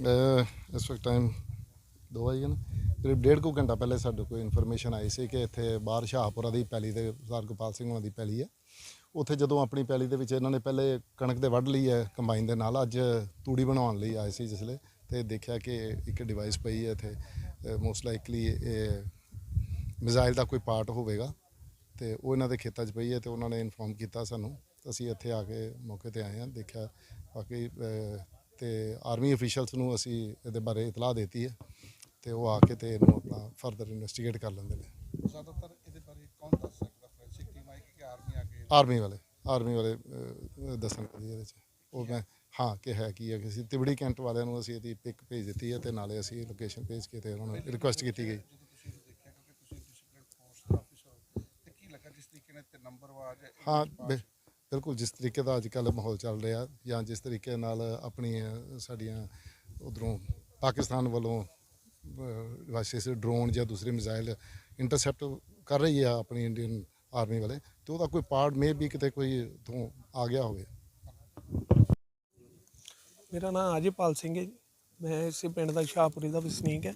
ਇਸ ਵਕਤ ਟਾਈਮ 2 ਵਜੇ ਨਾ, ਕਰੀਬ ਡੇਢ ਕੁ ਘੰਟਾ ਪਹਿਲੇ ਸਾਡੇ ਕੋਲ ਇਨਫੋਰਮੇਸ਼ਨ ਆਈ ਸੀ ਕਿ ਇੱਥੇ ਬਾਹਰ ਸ਼ਾਹਪੁਰਾ ਦੀ ਪੈਲੀ ਦੇ ਸਰਦਾਰ ਗੋਪਾਲ ਸਿੰਘ ਉਹਨਾਂ ਦੀ ਪੈਲੀ ਹੈ। ਉੱਥੇ ਜਦੋਂ ਆਪਣੀ ਪੈਲੀ ਦੇ ਵਿੱਚ ਇਹਨਾਂ ਨੇ ਪਹਿਲੇ ਕਣਕ ਦੇ ਵੱਢ ਲਈ ਹੈ ਕੰਬਾਈਨ ਦੇ ਨਾਲ, ਅੱਜ ਤੂੜੀ ਬਣਾਉਣ ਲਈ ਆਏ ਸੀ ਜਿਸਲੇ ਤੇ ਦੇਖਿਆ ਕਿ ਇੱਕ ਡਿਵਾਈਸ ਪਈ ਹੈ ਇੱਥੇ ਮੋਸਟ ਲਾਈਕਲੀ ਇਹ ਮਿਜ਼ਾਈਲ ਦਾ ਕੋਈ ਪਾਰਟ ਹੋਵੇਗਾ ਤੇ ਉਹ ਇਹਨਾਂ ਦੇ ਖੇਤਾਂ 'ਚ ਪਈ ਹੈ ਤੇ ਉਹਨਾਂ ਨੇ ਇਨਫੋਰਮ ਕੀਤਾ ਸਾਨੂੰ। ਅਸੀਂ ਇੱਥੇ ਆ ਕੇ ਮੌਕੇ ਤੇ ਆਏ ਹਾਂ, ਦੇਖਿਆ, ਬਾਕੀ ਤੇ ਆਰਮੀ ਅਫੀਸ਼ੀਅਲਸ ਨੂੰ ਅਸੀਂ ਇਹਦੇ ਬਾਰੇ ਇਤਲਾਹ ਦਿੱਤੀ ਹੈ ਤੇ ਉਹ ਆ ਕੇ ਤੇ ਇਹਨੂੰ ਆਪਣਾ ਫਰਦਰ ਇਨਵੈਸਟੀਗੇਟ ਕਰ ਲੈਂਦੇ ਨੇ। ਜ਼ਿਆਦਾਤਰ ਇਹਦੇ ਬਾਰੇ ਕੌਣ ਦੱਸ ਸਕਦਾ? ਫੋਰੈਂਸਿਕ ਟੀਮ ਆਏਗੀ ਕਿ ਆਰਮੀ ਆ ਕੇ ਆਰਮੀ ਵਾਲੇ ਆਰਮੀ ਵਾਲੇ ਦੱਸਣਗੇ ਇਹਦੇ 'ਚ। ਉਹ ਮੈਂ ਹਾਂ ਕਿ ਹੈ ਕੀ ਹੈ ਕਿ ਅਸੀਂ ਤਿਬੜੀ ਕੈਂਟ ਵਾਲਿਆਂ ਨੂੰ ਅਸੀਂ ਇਹਦੀ ਪਿਕ ਭੇਜ ਦਿੱਤੀ ਹੈ ਤੇ ਨਾਲੇ ਅਸੀਂ ਲੋਕੇਸ਼ਨ ਭੇਜ ਕੇ ਤੇ ਉਹਨਾਂ ਨੂੰ ਰਿਕੁਐਸਟ ਕੀਤੀ ਗਈ। ਹੋ ਬਿਲਕੁਲ ਜਿਸ ਤਰੀਕੇ ਦਾ ਅੱਜ ਕੱਲ੍ਹ ਮਾਹੌਲ ਚੱਲ ਰਿਹਾ ਜਾਂ ਜਿਸ ਤਰੀਕੇ ਨਾਲ ਆਪਣੀ ਸਾਡੀਆਂ ਉਧਰੋਂ ਪਾਕਿਸਤਾਨ ਵੱਲੋਂ ਵਾਸਿਸ ਡਰੋਨ ਜਾਂ ਦੂਸਰੇ ਮਿਜ਼ਾਈਲ ਇੰਟਰਸੈਪਟ ਕਰ ਰਹੀ ਆ ਆਪਣੀ ਇੰਡੀਅਨ ਆਰਮੀ ਵਾਲੇ, ਤੇ ਉਹਦਾ ਕੋਈ ਪਾਰਟ ਮੇ ਵੀ ਕਿਤੇ ਕੋਈ ਤੋਂ ਆ ਗਿਆ ਹੋਵੇ ਮੇਰਾ ਨਾਮ ਅਜੇਪਾਲ ਸਿੰਘ ਹੈ ਜੀ। ਮੈਂ ਇਸੇ ਪਿੰਡ ਦਾ ਸ਼ਾਹਪੁਰੀ ਦਾ ਵਸਨੀਕ ਹੈ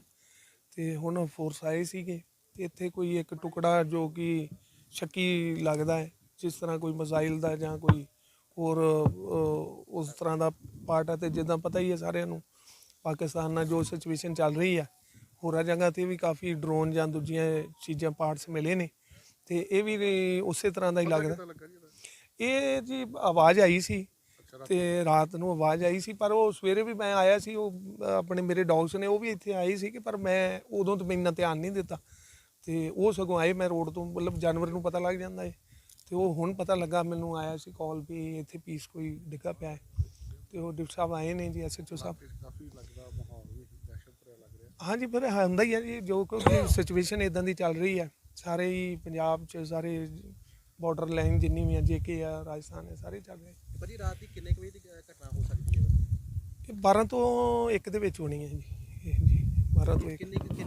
ਤੇ ਹੁਣ ਫੋਰਸ ਆਏ ਸੀਗੇ ਤੇ ਇੱਥੇ ਕੋਈ ਇੱਕ ਟੁਕੜਾ ਜੋ ਕਿ ਸ਼ੱਕੀ ਲੱਗਦਾ ਹੈ ਜਿਸ ਤਰ੍ਹਾਂ ਕੋਈ ਮਿਜ਼ਾਈਲ ਦਾ ਜਾਂ ਕੋਈ ਹੋਰ ਉਸ ਤਰ੍ਹਾਂ ਦਾ ਪਾਰਟ ਹੈ ਤੇ ਜਿੱਦਾਂ ਪਤਾ ਹੀ ਹੈ ਸਾਰਿਆਂ ਨੂੰ ਪਾਕਿਸਤਾਨ ਨਾਲ ਜੋ ਸਿਚੁਏਸ਼ਨ ਚੱਲ ਰਹੀ ਹੈ ਹੋਰਾਂ ਜਗ੍ਹਾ ਤੇ ਵੀ ਕਾਫੀ ਡਰੋਨ ਜਾਂ ਦੂਜੀਆਂ ਚੀਜ਼ਾਂ ਪਾਰਟਸ ਮਿਲੇ ਨੇ ਤੇ ਇਹ ਵੀ ਉਸੇ ਤਰ੍ਹਾਂ ਦਾ ਹੀ ਲੱਗਦਾ। ਇਹ ਜੀ ਆਵਾਜ਼ ਆਈ ਸੀ ਤੇ ਰਾਤ ਨੂੰ ਆਵਾਜ਼ ਆਈ ਸੀ ਪਰ ਉਹ ਸਵੇਰੇ ਵੀ ਮੈਂ ਆਇਆ ਸੀ ਉਹ ਆਪਣੇ ਮੇਰੇ ਡੌਗਸ ਨੇ ਉਹ ਵੀ ਇੱਥੇ ਆਏ ਸੀ ਕਿ ਪਰ ਮੈਂ ਉਦੋਂ ਤੋਂ ਇੰਨਾ ਧਿਆਨ ਨਹੀਂ ਦਿੱਤਾ ਤੇ ਉਹ ਸਗੋਂ ਆਏ ਮੈਂ ਰੋਡ ਤੋਂ ਮਤਲਬ ਜਾਨਵਰ ਨੂੰ ਪਤਾ ਲੱਗ ਜਾਂਦਾ ਹੈ। ਤੇ ਉਹ ਹੁਣ ਪਤਾ ਲੱਗਾ ਮੈਨੂੰ ਆਇਆ ਸੀ ਕਾਲ ਵੀ ਇੱਥੇ ਪੀਸ ਕੋਈ ਡਿੱਗਾ ਪਿਆ ਹੈ। ਤੇ ਉਹ ਡਿਪਟੀ ਸਾਹਿਬ ਆਏ ਨੇ ਜੀ ਐਸਐਚਓ ਸਾਹਿਬ। ਕਾਫੀ ਲੱਗਦਾ ਮਾਹੌਲ ਵੀ ਦਹਿਸ਼ਤ ਭਰਿਆ ਲੱਗ ਰਿਹਾ। ਹਾਂਜੀ ਪਰ ਹੁੰਦਾ ਹੀ ਹੈ ਜੀ ਜੋ ਕਿਉਂਕਿ ਸਿਚੁਏਸ਼ਨ ਇਦਾਂ ਦੀ ਚੱਲ ਰਹੀ ਹੈ ਸਾਰੇ ਹੀ ਪੰਜਾਬ 'ਚ ਸਾਰੇ ਬਾਰਡਰ ਲਾਈਨ ਜਿੰਨੀ ਵੀ ਹੈ ਜੇਕੇ ਆ ਰਾਜਸਥਾਨ ਹੈ ਸਾਰੇ ਚੱਲ ਰਹੇ ਭਾਜੀ ਰਾਤ ਦੀ ਕਿੰਨੇ ਕੁ ਵਜੇ ਦੀ ਘਟਨਾ ਹੋ ਸਕਦੀ ਹੈ? ਇਹ 12 ਤੋਂ 1 ਦੇ ਵਿੱਚ ਹੋਣੀ ਹੈ ਜੀ। ਇਹ ਜੀ 12 ਤੋਂ 1 ਕਿੰਨੀ ਕੁ- ਕਿੰਨੀ